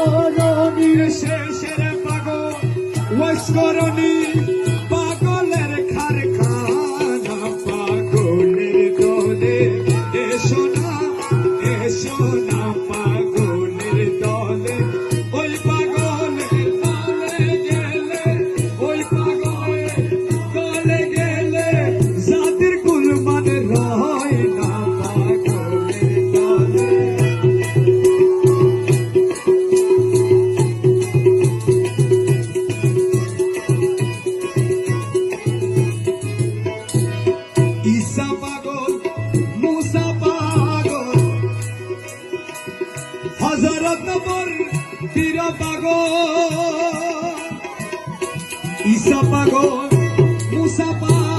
মহানবীর শেষের পাগল রত্নপুর চির পাগল ঈশা পাগল মুসা পাগল।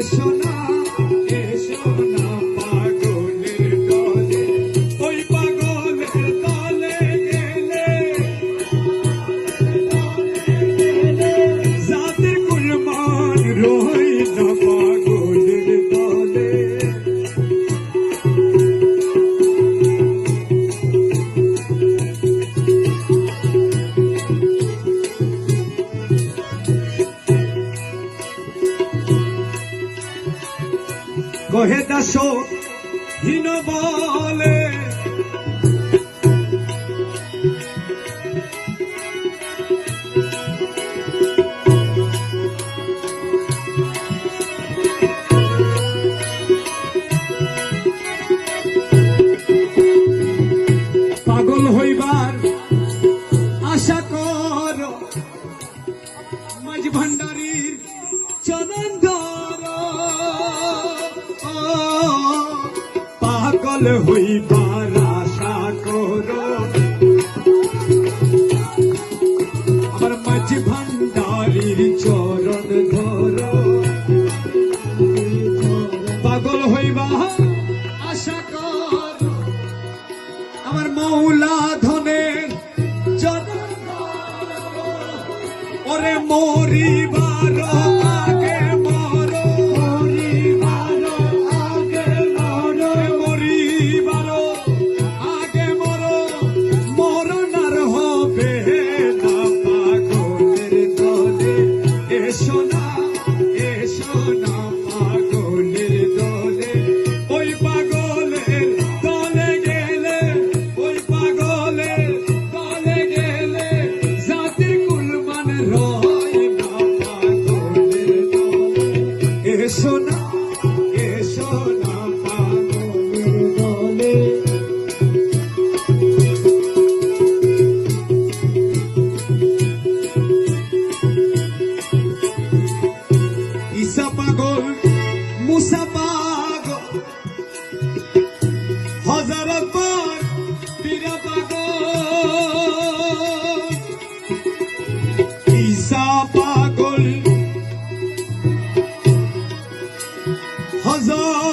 Krishna ওহে দাস হীন বলে। পাগল হইবার আশা কর মাঝ ভান্ডারীর চনন্দ পাগল হইবার আশা করো আমার মাঝি ভান্ডারির চরণ ধরো। পাগল হইবা আশা কর। আমার মৌলা ধনের চরণ ওরে মরিবা Azam.